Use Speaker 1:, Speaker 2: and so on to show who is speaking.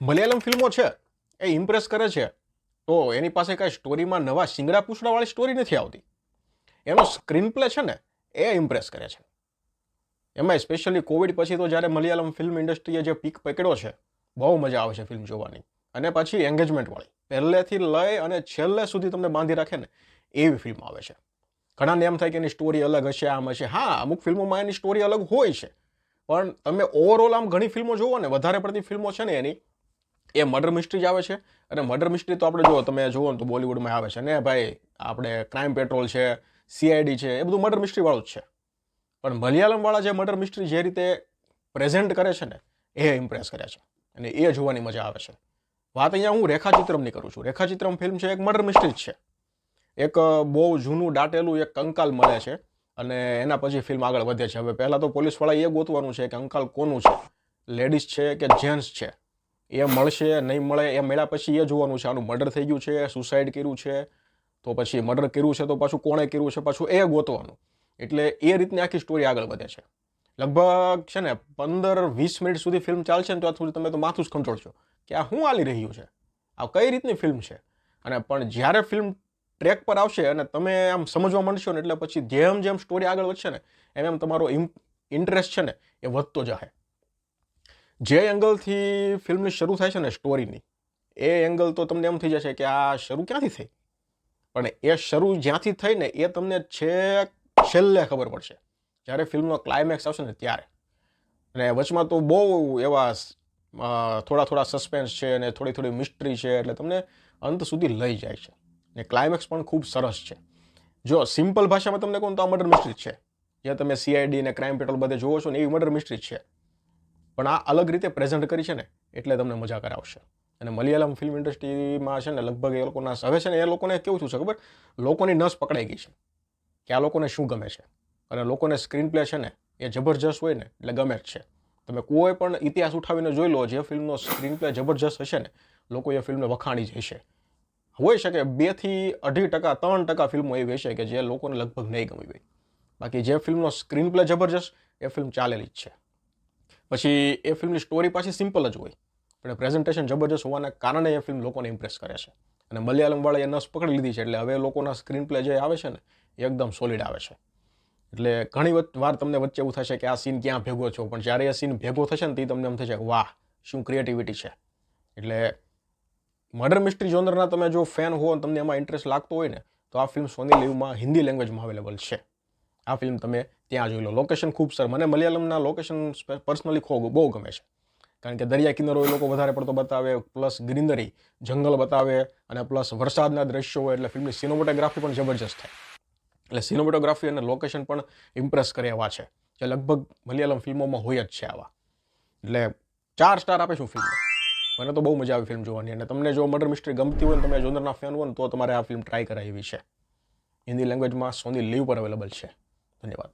Speaker 1: મલયાલમ ફિલ્મો છે. એ ઇમ્પ્રેસ કરે છે. તો એની પાસે કાંઈ સ્ટોરીમાં નવા શિંગડા પૂછડાવાળી સ્ટોરી નથી આવતી. એનો સ્ક્રીન પ્લે છે ને, એ ઇમ્પ્રેસ કરે છે. એમાં સ્પેશિયલી કોવિડ પછી તો જ્યારે મલયાલમ ફિલ્મ ઇન્ડસ્ટ્રીએ જે પીક પકડ્યો છે, બહુ મજા આવે છે ફિલ્મ જોવાની. અને પછી એન્ગેજમેન્ટવાળી પહેલેથી લઈ અને છેલ્લે સુધી તમને બાંધી રાખે ને, એવી ફિલ્મ આવે છે. ઘણાને એમ થાય કે એની સ્ટોરી અલગ હશે, આમ હશે. હા, અમુક ફિલ્મોમાં એની સ્ટોરી અલગ હોય છે. પણ તમે ઓવરઓલ આમ ઘણી ફિલ્મો જુઓ ને, વધારે પડતી ફિલ્મો છે ને એની એ મર્ડર મિસ્ટ્રી જ આવે છે. અને મર્ડર મિસ્ટ્રી તો આપણે જુઓ, તમે જુઓ ને તો બોલિવૂડમાં આવે છે. ને ભાઈ, આપણે ક્રાઇમ પેટ્રોલ છે સીઆઈડી છે, એ બધું મર્ડર મિસ્ટ્રીવાળું જ છે. પણ મલયાલમવાળા જે મર્ડર મિસ્ટ્રી જે રીતે પ્રેઝન્ટ કરે છે ને, એ ઇમ્પ્રેસ કરે છે. અને એ જોવાની મજા આવે છે. વાત અહીંયા હું રેખાચિત્રમની કરું છું. રેખાચિત્રમ ફિલ્મ છે, એક મર્ડર મિસ્ટ્રી જ છે. એક બહુ જૂનું, દાટેલું એક કંકાલ મળે છે. અને એના પછી ફિલ્મ આગળ વધે છે. હવે પહેલાં તો પોલીસવાળા એ ગોતવાનું છે કે અંકાલ કોનું છે? લેડીઝ છે કે જેન્ટ્સ છે? એ મળશે, નહીં મળે, એ મળ્યા પછી એ જોવાનું છે, આનું મર્ડર થઈ ગયું છે સુસાઇડ કર્યું છે. તો પછી મર્ડર કર્યું છે, તો પાછું કોણે કર્યું છે? પાછું એ ગોતવાનું. એટલે એ રીતની આખી સ્ટોરી આગળ વધે છે. લગભગ છે ને, પંદર, વીસ મિનિટ સુધી ફિલ્મ ચાલશે ને ત્યાં સુધી તમે તો માથું જ કંટ્રોલશો કે આ શું હાલી રહ્યું છે? આ કઈ રીતની ફિલ્મ છે? અને પણ જ્યારે ફિલ્મ ટ્રેક પર આવશે અને તમે આમ સમજવા માંડશો ને, એટલે પછી જેમ જેમ સ્ટોરી આગળ વધશે ને, એમ એમ તમારો ઇન્ટરેસ્ટ છે ને, એ વધતો જશે જે એંગલથી ફિલ્મની શરૂ થાય છે ને સ્ટોરીની, એ એંગલ તો તમને એમ થઈ જશે કે આ શરૂ ક્યાંથી થઈ? પણ એ શરૂ જ્યાંથી થઈ ને એ તમને છેક છેલ્લે ખબર પડશે. જ્યારે ફિલ્મનો ક્લાઇમેક્સ આવશે ને ત્યારે. અને વચમાં તો બહુ એવા થોડા થોડા સસ્પેન્સ છે અને થોડી થોડી મિસ્ટ્રી છે એટલે તમને અંત સુધી લઈ જાય છે. ને ક્લાઇમેક્સ પણ ખૂબ સરસ છે. જો સિમ્પલ ભાષામાં તમને કહું તો આ મર્ડર મિસ્ટ્રી છે. જે તમે સીઆઈડી ને ક્રાઇમ પેટ્રોલ બધે જોવો છો ને એવી મર્ડર મિસ્ટ્રી છે. પણ આ અલગ રીતે પ્રેઝન્ટ કરી છે ને, એટલે તમને મજા કરાવશે. અને મલયાલમ ફિલ્મ ઇન્ડસ્ટ્રીમાં છે ને, લગભગ એ લોકોના હવે છે ને, એ લોકોને કેવું છે ખબર? લોકોની નસ પકડાઈ ગઈ છે. કે આ લોકોને શું ગમે છે? અને લોકોને સ્ક્રીન પ્લે છે ને, એ જબરજસ્ત હોય ને, એટલે ગમે જ છે. તમે કોઈ પણ ઇતિહાસ ઉઠાવીને જોઈ લો, જે ફિલ્મનો સ્ક્રીન પ્લે જબરજસ્ત હશે ને, લોકો એ ફિલ્મને વખાણી જ હશે. હોઈ શકે બેથી અઢી ટકા, ત્રણ ટકા ફિલ્મો એવી હશે કે જે લોકોને લગભગ નહીં ગમી હોય. બાકી જે ફિલ્મનો સ્ક્રીન પ્લે જબરજસ્ત, એ ફિલ્મ ચાલેલી જ છે. પછી એ ફિલ્મની સ્ટોરી પાછી સિમ્પલ જ હોય. પણ પ્રેઝન્ટેશન જબરજસ્ત હોવાના કારણે એ ફિલ્મ લોકોને ઇમ્પ્રેસ કરે છે. અને મલયાલમવાળાએ નસ પકડી લીધી છે, એટલે હવે લોકોના સ્ક્રીન પ્લે જે આવે છે ને, એ એકદમ સોલિડ આવે છે. એટલે ઘણી વાર તમને વચ્ચે એવું થશે કે આ સીન ક્યાં ભેગો છો પણ જ્યારે એ સીન ભેગો થશે ને, તે તમને એમ થશે વાહ, શું ક્રિએટિવિટી છે. એટલે મર્ડર મિસ્ટ્રી જોનરના તમે જો ફેન હો તમને એમાં ઇન્ટરેસ્ટ લાગતો હોય ને, તો આ ફિલ્મ સોની લીવમાં હિન્દી લેંગ્વેજમાં અવેલેબલ છે. આ ફિલ્મ તમે ત્યાં જોઈ લો. લોકેશન ખૂબ સર મને મલયાલમના લોકેશન પર્સનલી ખૂબ બહુ ગમે છે. કારણ કે દરિયા કિનારો એ લોકો વધારે પડતો બતાવે પ્લસ ગ્રીનરી જંગલ બતાવે, અને પ્લસ વરસાદના દ્રશ્યો હોય એટલે ફિલ્મની સિનેમોટોગ્રાફી પણ જબરજસ્ત થાય. એટલે સિનેમોટોગ્રાફી અને લોકેશન પણ ઇમ્પ્રેસ કરે એવા છે જે લગભગ મલયાલમ ફિલ્મોમાં હોય જ છે આવા. એટલે ચાર સ્ટાર આપે છું ફિલ્મ. મને તો બહુ મજા આવી ફિલ્મ જોવાની. અને તમને જો મર્ડર મિસ્ટ્રી ગમતી હોય તમે જોનરના ફેન હોય તો તમારે આ ફિલ્મ ટ્રાય કરાય છે. હિન્દી લેંગ્વેજમાં સોની લીવ પર અવેલેબલ છે. ধন্যবাদ